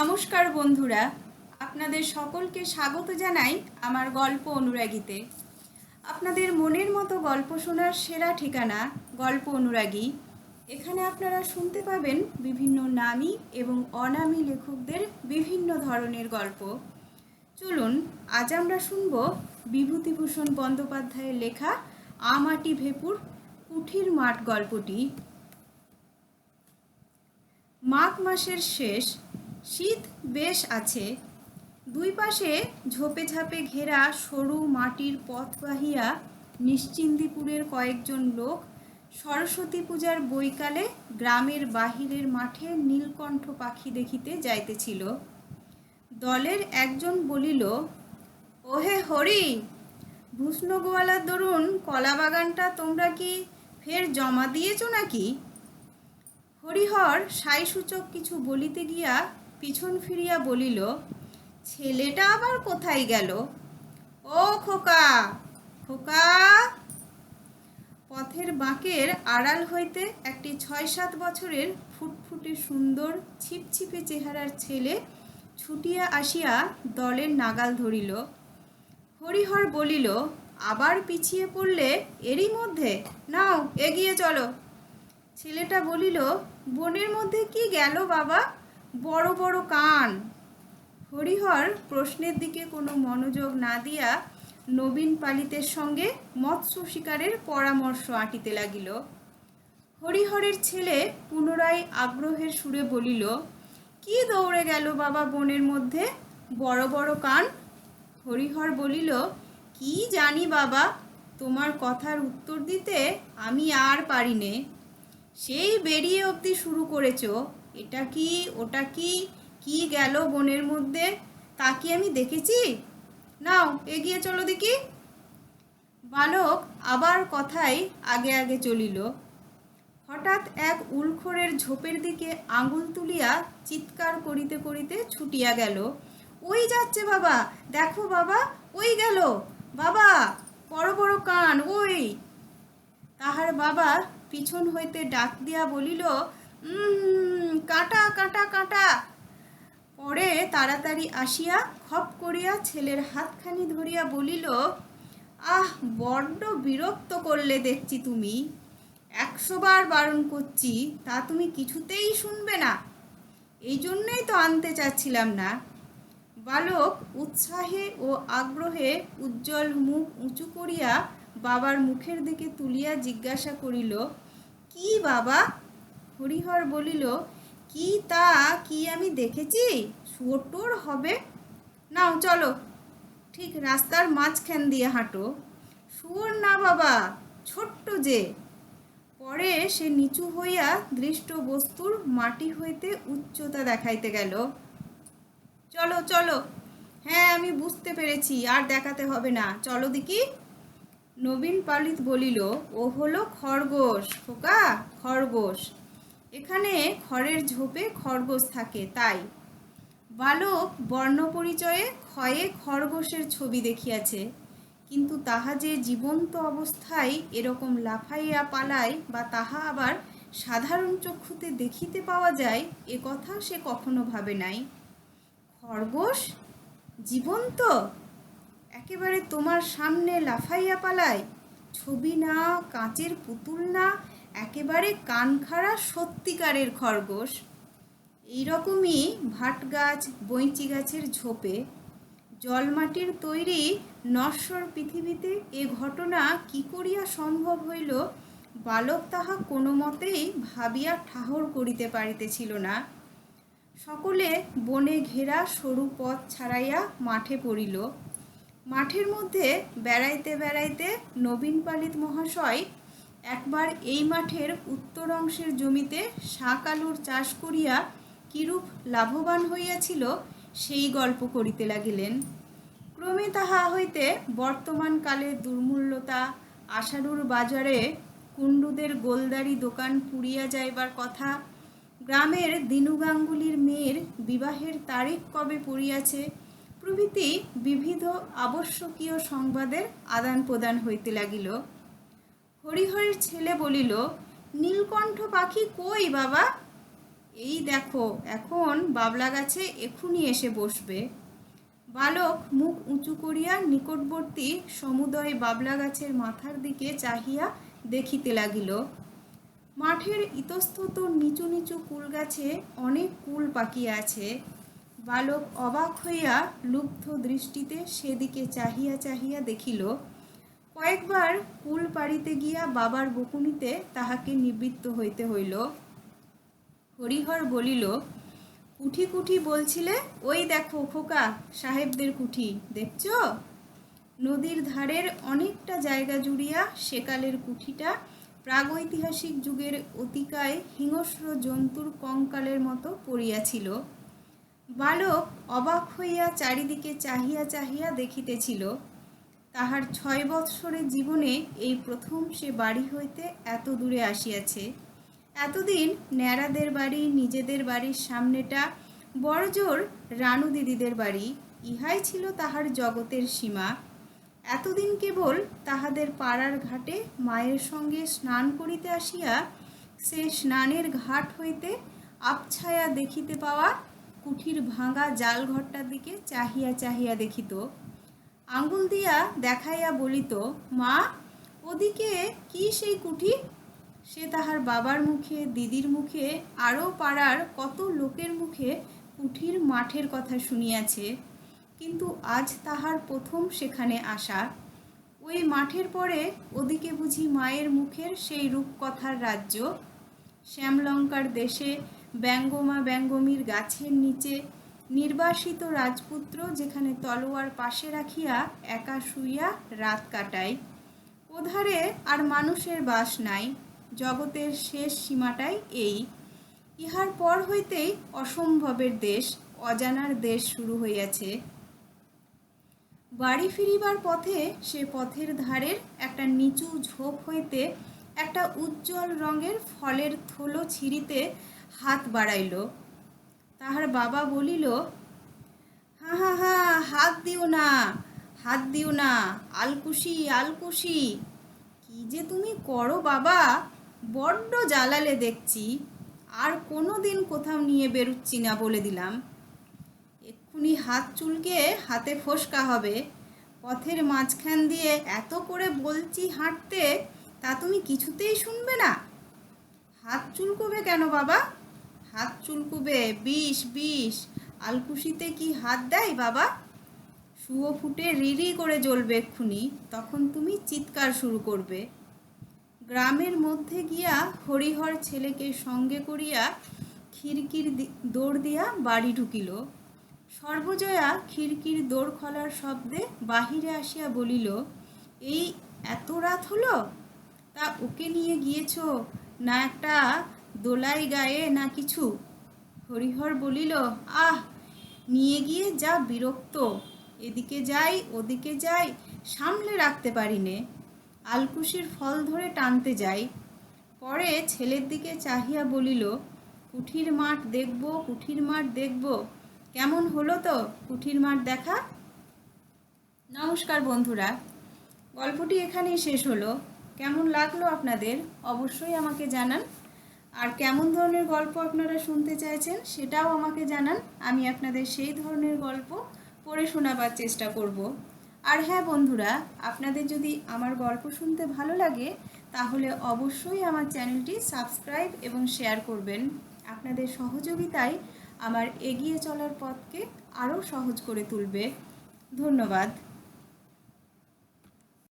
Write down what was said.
নমস্কার বন্ধুরা, আপনাদের সকলকে স্বাগত জানাই আমার গল্প অনুরাগীতে। আপনাদের মনের মতো গল্প শোনার সেরা ঠিকানা গল্প অনুরাগী। এখানে আপনারা শুনতে পাবেন বিভিন্ন নামী এবং অনামী লেখকদের বিভিন্ন ধরনের গল্প। চলুন, আজ আমরা শুনব বিভূতিভূষণ বন্দ্যোপাধ্যায়ের লেখা আমাটি ভেপুর কুঠির মাঠ গল্পটি। মাঘ মাসের শেষ শীত বেশ আছে। দুই পাশে ঝোপে ঝাপে ঘেরা সরু মাটির পথ বাহিয়া নিশ্চিন্দিপুরের কয়েকজন লোক সরস্বতী পূজার বৈকালে গ্রামের বাহিরের মাঠে নীলকণ্ঠ পাখি দেখিতে যাইতেছিল। দলের একজন বলিল, ওহে হরি ভূষ্ণ গোয়ালার দরুন কলা বাগানটা তোমরা কি ফের জমা দিয়েছ নাকি? হরিহর সাইসূচক কিছু বলিতে গিয়া পিছন ফিরিয়া বলিল, ছেলেটা আবার কোথায় গেল? ও খোকা খোকা! পথের বাঁকের আড়াল হইতে একটি ছয় সাত বছরের ফুটফুটে সুন্দর ছিপছিপে চেহারার ছেলে ছুটিয়া আসিয়া দলের নাগাল ধরিল। হরিহর বলিল, আবার পিছিয়ে পড়লে এরই মধ্যে? নাও, এগিয়ে চলো। ছেলেটা বলিল, বনের মধ্যে কি গেল বাবা? বড় বড় কান। হরিহর প্রশ্নের দিকে কোনো মনোযোগ না দিয়া নবীন পালিতের সঙ্গে মৎস্য শিকারের পরামর্শ আঁটিতে লাগিল। হরিহরের ছেলে পুনরায় আগ্রহের সুরে বলিল, কি দৌড়ে গেল বাবা বনের মধ্যে? বড় বড় কান? হরিহর বলিল, কি জানি বাবা, তোমার কথার উত্তর দিতে আমি আর পারি নে সেই বেরিয়ে অবধি শুরু করেছ। এটা কি ওটা কি কি গেল বনের মধ্যে? তা কি আমি দেখেছি? নাও এগিয়ে চলো দেখি। বালক আবার কথাই আগে আগে চলিল। হঠাৎ এক উলখোরের ঝোপের দিকে আঙুল তুলিয়া চিৎকার করিতে করিতে ছুটিয়া গেল। ওই যাচ্ছে বাবা দেখো বাবা ওই গেল। বাবা বড় বড় কান ওই। তাহার বাবা পিছন হইতে ডাক দিয়া বলিল "উম, কাঁটা কাঁটা কাঁটা। পরে তাড়াতাড়ি আসিয়া খপ করিয়া ছেলের হাতখানি ধরিয়া বলিল, আহ, বড্ড বিরক্ত করলে দেখছি তুমি। একশো বার বারণ করছি, তা তুমি কিছুতেই শুনবে না। এই জন্যেই তো আনতে চাচ্ছিলাম না। বালক উৎসাহে ও আগ্রহে উজ্জ্বল মুখ উঁচু করিয়া বাবার মুখের দিকে তুলিয়া জিজ্ঞাসা করিল, কি বাবা? হরিহর বলিল কি তা, কি আমি দেখেছি? শুয়োর হবে? নাও, চলো। ঠিক রাস্তার মাঝখান দিয়ে হাঁটো। শুয়োর না বাবা, ছোট্ট যে। পরে সে নিচু হইয়া দৃষ্ট বস্তুর মাটি হইতে উচ্চতা দেখাইতে গেল। চলো চলো। হ্যাঁ আমি বুঝতে পেরেছি, আর দেখাতে হবে না। চলো দেখি। নবীন পালিত বলিল, ও হলো খরগোশ খোকা, খরগোশ। এখানে খড়ের ঝোপে খরগোশ থাকে, তাই। বালক বর্ণপরিচয়ে ক্ষয়ে খরগোশের ছবি দেখিয়াছে, কিন্তু তাহা যে জীবন্ত অবস্থায় এরকম লাফাইয়া পালায় বা তাহা আবার সাধারণ চক্ষুতে দেখিতে পাওয়া যায়, এ কথা সে কখনো ভাবে নাই। খরগোশ? জীবন্ত? একেবারে তোমার সামনে লাফাইয়া পালায়? ছবি না, কাঁচের পুতুল না একেবারে কানখাড়া সত্যিকারের খরগোশ। এইরকমই ভাট গাছ বৈঁচি গাছের ঝোপে জলমাটির তৈরি নশ্বর পৃথিবীতে এ ঘটনা কি করিয়া সম্ভব হইল, বালক তাহা কোনো মতেই ভাবিয়া ঠাহর করিতে পারিতেছিল না। সকলে বনে ঘেরা সরু পথ ছাড়াইয়া মাঠে পড়িল। মাঠের মধ্যে বেড়াইতে বেড়াইতে নবীন পালিত মহাশয় একবার এই মাঠের উত্তর অংশের জমিতে শাক আলুর চাষ করিয়া কিরূপ লাভবান হইয়াছিল, সেই গল্প করিতে লাগিলেন। ক্রমে তাহা হইতে বর্তমান কালের দুর্মূল্যতা আষাঢ়ুর বাজারে কুণ্ডুদের গোলদারি দোকান পুড়িয়া যাইবার কথা, গ্রামের দিনু গাঙ্গুলির মেয়ের বিবাহের তারিখ কবে পড়িয়াছে, প্রভৃতি বিবিধ আবশ্যকীয় সংবাদের আদান প্রদান হইতে লাগিল। হরিহরের ছেলে বলিল, নীলকণ্ঠ পাখি কই বাবা? এই দেখো, এখন বাবলা গাছে এক্ষুনি এসে বসবে। বালক মুখ উঁচু করিয়া নিকটবর্তী সমুদয় বাবলা গাছের মাথার দিকে চাহিয়া দেখিতে লাগিল। মাঠের ইতস্তত নিচু নিচু কুল গাছে অনেক কুল পাকিয়া আছে। বালক অবাক হইয়া লুব্ধ দৃষ্টিতে সেদিকে চাহিয়া চাহিয়া দেখিল কয়েকবার কুল পাড়িতে গিয়া বাবার বকুনিতে তাহাকে নিবৃত্ত হইতে হইল। হরিহর বলিল, কুঠি কুঠি বলছিলে, ওই দেখো খোকা, সাহেবদের কুঠি, দেখছ? নদীর ধারের অনেকটা জায়গা জুড়িয়া সেকালের কুঠিটা প্রাগৈতিহাসিক যুগের অতিকায় হিংস্র জন্তুর কঙ্কালের মতো পড়িয়াছিল। বালক অবাক হইয়া চারিদিকে চাহিয়া চাহিয়া দেখিতেছিল। তাহার ছয় বৎসরের জীবনে এই প্রথম সে বাড়ি হইতে এত দূরে আসিয়াছে। এতদিন ন্যাড়াদের বাড়ি, নিজেদের বাড়ির সামনেটা, বড়জোর রানু দিদিদের বাড়ি, ইহাই ছিল তাহার জগতের সীমা। এতদিন কেবল তাহাদের পাড়ার ঘাটে মায়ের সঙ্গে স্নান করিতে আসিয়া সে স্নানের ঘাট হইতে আবছায়া দেখিতে পাওয়া কুঠির ভাঙা জাল ঘরটার দিকে চাহিয়া চাহিয়া দেখিত। আঙ্গুল দিয়া দেখাইয়া বলিত, মা, ওদিকে কি সেই কুঠি? সে তাহার বাবার মুখে, দিদির মুখে, আরও পাড়ার কত লোকের মুখে কুঠির মাঠের কথা শুনিয়াছে। কিন্তু আজ তাহার প্রথম সেখানে আসা। ওই মাঠের পরে ওদিকে বুঝি মায়ের মুখের সেই রূপকথার রাজ্য। শ্যামলঙ্কার দেশে ব্যঙ্গমা ব্যঙ্গমীর গাছের নিচে নির্বাসিত রাজপুত্র যেখানে তলোয়ার পাশে রাখিয়া একা শুইয়া রাত কাটায়। ওধারে আর মানুষের বাস নাই, জগতের শেষ সীমাটাই এই। ইহার পর হইতেই অসম্ভবের দেশ, অজানার দেশ শুরু হইয়াছে। বাড়ি ফিরিবার পথে সে পথের ধারের একটা নিচু ঝোপ হইতে একটা উজ্জ্বল রঙের ফলের থলো ছিঁড়িতে হাত বাড়াইল। তাহার বাবা বলিল, হা হা হা, হাত দিও না, হাত দিও না, আলকুশি আলকুশি। কি যে তুমি করো বাবা, বড্ড জ্বালালে দেখছি, আর কোনো দিন কোথাও নিয়ে বেরুচ্ছি না বলে দিলাম। এক্ষুনি হাত চুলকে হাতে ফোসকা হবে। পথের মাঝখান দিয়ে এত করে বলছি হাঁটতে, তা তুমি কিছুতেই শুনবে না। হাত চুলকোবে কেন বাবা? হাত চুলকুবে, বিষ বিষ। আলকুশিতে কি হাত দেয় বাবা? শুয়ো ফুটে রিরি করে জ্বলবে এক্ষুনি, তখন তুমি চিৎকার শুরু করবে। গ্রামের মধ্যে গিয়া হরিহর ছেলেকে সঙ্গে করিয়া খিড়কির দৌড় দিয়া বাড়ি ঢুকিল। সর্বজয়া খিড়কির দৌড় খোলার শব্দে বাহিরে আসিয়া বলিল, এই এত রাত হলো? তা ওকে নিয়ে গিয়েছ? না একটা দোলাই গায়ে না কিছু? হরিহর বলিল, আহ, নিয়ে গিয়ে যা বিরক্ত। এদিকে যাই, ওদিকে যাই, সামলে রাখতে পারি নে। আলকুশির ফল ধরে টানতে যাই। পরে ছেলের দিকে চাহিয়া বলিল, কুঠির মাঠ দেখব, কুঠির মাঠ দেখব। কেমন হলো তো কুঠির মাঠ দেখা? নমস্কার বন্ধুরা, গল্পটি এখানেই শেষ হলো। কেমন লাগল আপনাদের, অবশ্যই আমাকে জানান। আর কেমন ধরনের গল্প আপনারা শুনতে চাইছেন সেটাও আমাকে জানান। আমি আপনাদের সেই ধরনের গল্প পড়ে শোনাবার চেষ্টা করব। আর হ্যাঁ বন্ধুরা, আপনাদের যদি আমার গল্প শুনতে ভালো লাগে, তাহলে অবশ্যই আমার চ্যানেলটি সাবস্ক্রাইব এবং শেয়ার করবেন। আপনাদের সহযোগিতায় আমার এগিয়ে চলার পথকে আরও সহজ করে তুলবে। ধন্যবাদ।